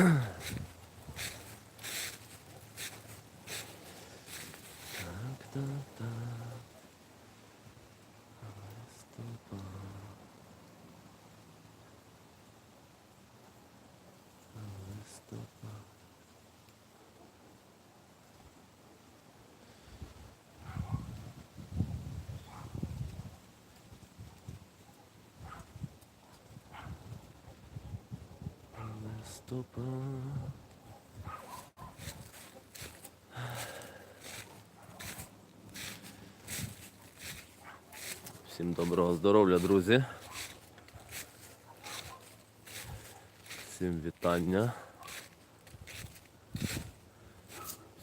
Так, так, так. Листопад. Листопад. Листопад. Всім доброго здоров'я, друзі. Всім вітання.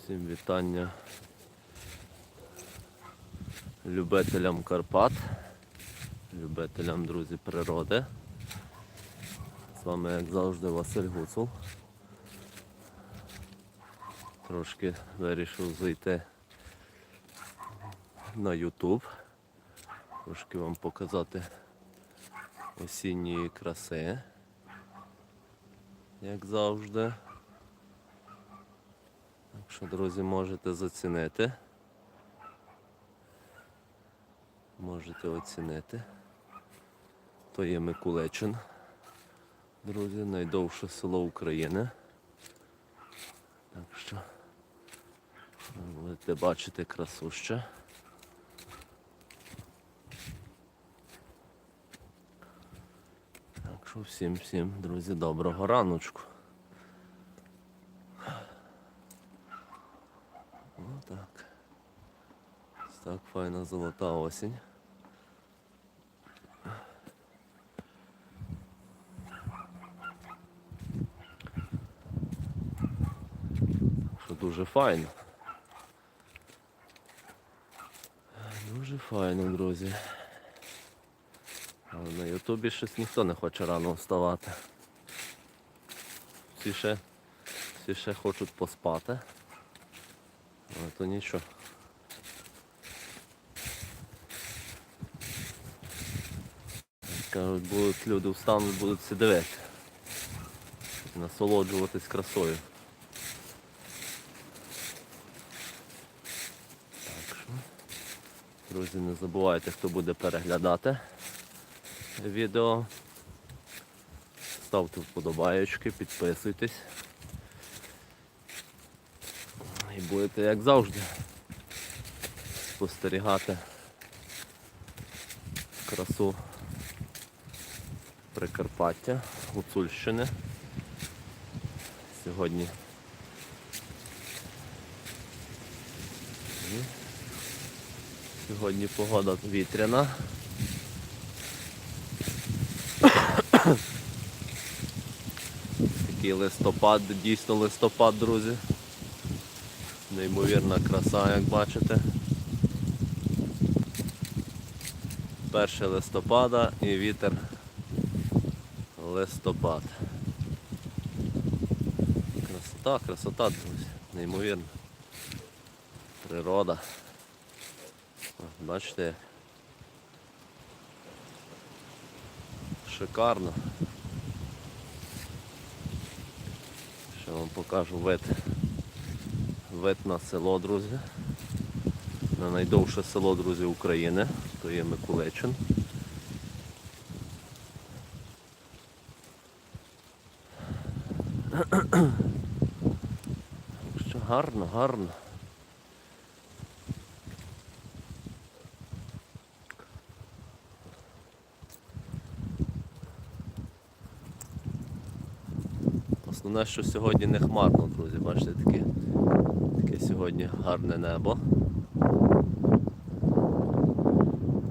Всім вітання любителям Карпат, любителям друзі природи. Вами, як завжди, Василь Гуцул. Трошки вирішив зайти на YouTube. Трошки вам показати осінньої краси, як завжди. Так що, друзі, можете зацінити. Можете оцінити. То є Микулечин. Друзі, найдовше село України. Так що ви будете бачити красу ще. Так що всім всім, друзі, доброго раночку. Отак. Так файна золота осінь. Що дуже файно. Дуже файно, друзі. Але на Ютубі щось ніхто не хоче рано вставати. Всі ще, всі ще хочуть поспати. Але то нічого. Кажуть, будуть люди встануть, будуть дивитися. Насолоджуватись красою. Так що, друзі, не забувайте, хто буде переглядати відео. Ставте вподобаєчки, підписуйтесь. І будете, як завжди, спостерігати красу Прикарпаття, Гуцульщини. Сьогодні Сьогодні погода вітряна. Такий листопад, дійсно листопад, друзі. Неймовірна краса, як бачите. 1 листопада і вітер листопад. Красота, красота, друзі. Неймовірна. Природа. Бачите. Шикарно. Ще вам покажу вид. Вид на село, друзі. На найдовше село, друзі, України. То є Микулечин. Що гарно, гарно. Основне, що сьогодні не хмарно, друзі, бачите, таке, таке сьогодні гарне небо.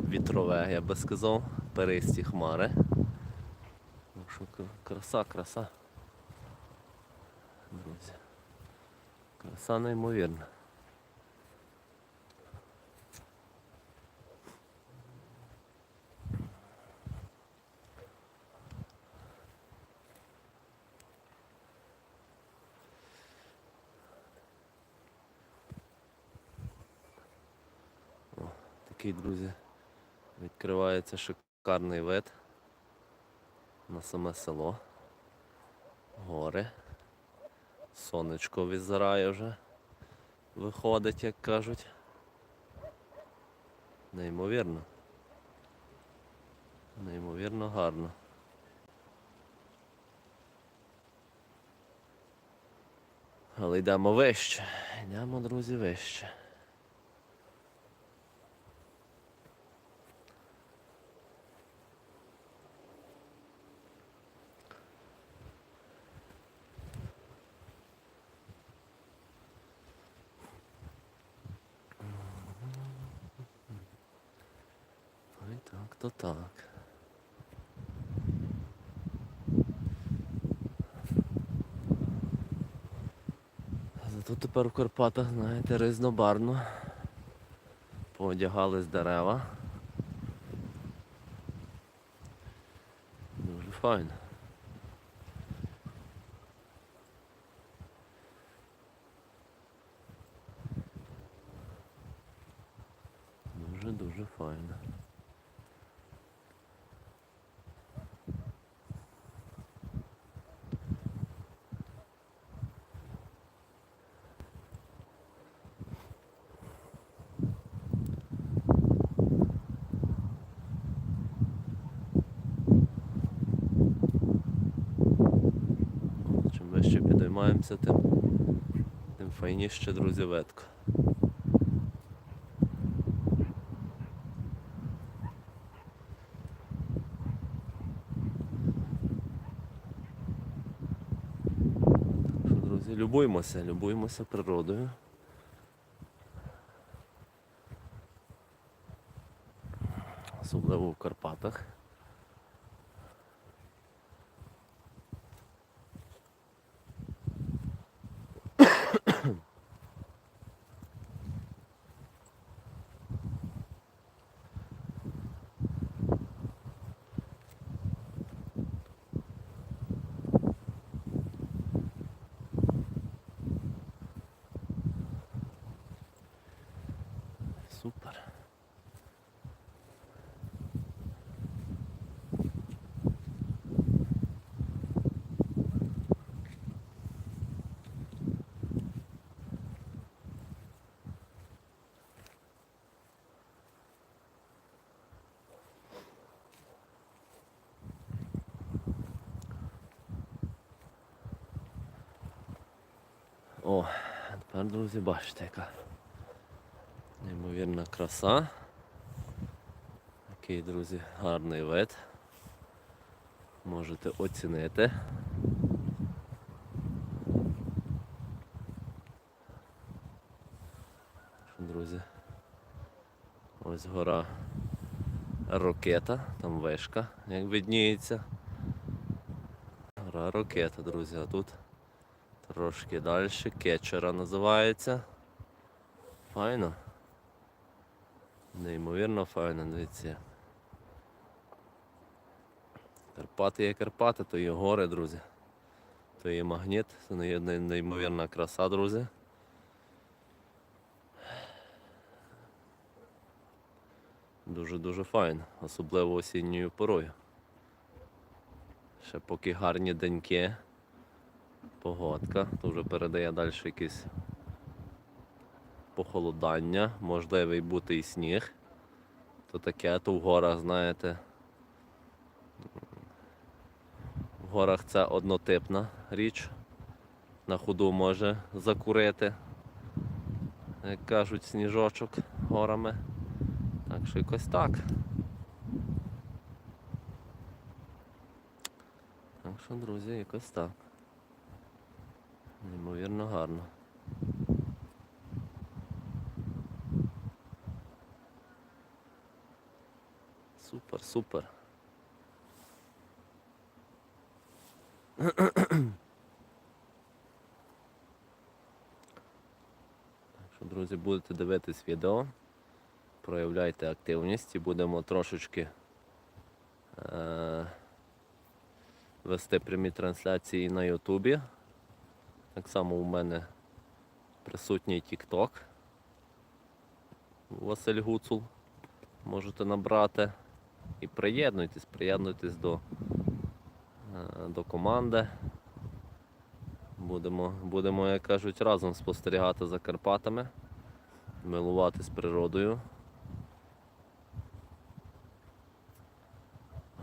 Вітрове, я би сказав, перисті хмари. Ну краса, краса. Друзі. Краса неймовірна. Такий, друзі, відкривається шикарний вид на саме село. Гори. Сонечко відзирає вже. Виходить, як кажуть. Неймовірно. Неймовірно гарно. Але йдемо вище. Йдемо, друзі, вище. Ой, так, то так. Зато тепер у Карпатах, знаєте, різнобарно. Поодягались дерева. Дуже файно. Дуже дуже файно. Вище підіймаємося, тим, тим файніше, друзі, що, друзі, любуємося, любуємося природою. Особливо в Карпатах. Супер. О, а тепер, друзі, бачите, яка неймовірна краса. Який, друзі, гарний вид. Можете оцінити. Друзі, ось гора Рокета, там вишка, як видніється. Гора Рокета, друзі, а тут трошки далі, кетчера називається. Файно. Неймовірно файно, дивіться. Карпати є Карпати, то є гори, друзі. То є магніт, це неймовірна краса, друзі. Дуже-дуже файно, особливо осінньою порою. Ще поки гарні деньки, погодка, то вже передає далі якісь похолодання, можливий бути і сніг. То таке, то в горах, знаєте. В горах це однотипна річ. На ходу може закурити, як кажуть, сніжочок горами. Так що якось так. Так що, друзі, якось так. Неймовірно гарно. Супер, супер. Так що, друзі, будете дивитись відео, проявляйте активність і будемо трошечки е- вести прямі трансляції на Ютубі. Так само у мене присутній TikTok. Василь Гуцул можете набрати і приєднуйтесь, приєднуйтесь до, е, до команди. Будемо, будемо, як кажуть, разом спостерігати за Карпатами, милуватись природою,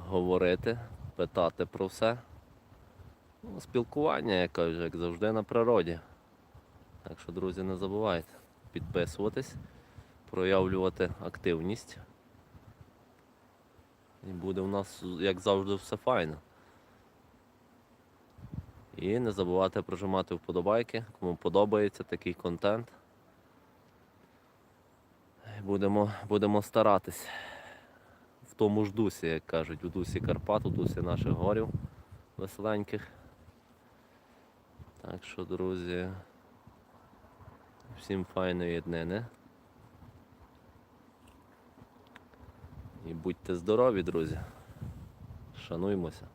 говорити, питати про все. Ну, спілкування, як кажуть, як завжди на природі. Так що, друзі, не забувайте підписуватись, проявлювати активність. І буде у нас, як завжди, все файно. І не забувайте прожимати вподобайки, кому подобається такий контент. Будемо, будемо старатись в тому ж дусі, як кажуть, у дусі Карпат, у дусі наших горів веселеньких. Так що, друзі, всім файної днини. І будьте здорові, друзі. Шануймося.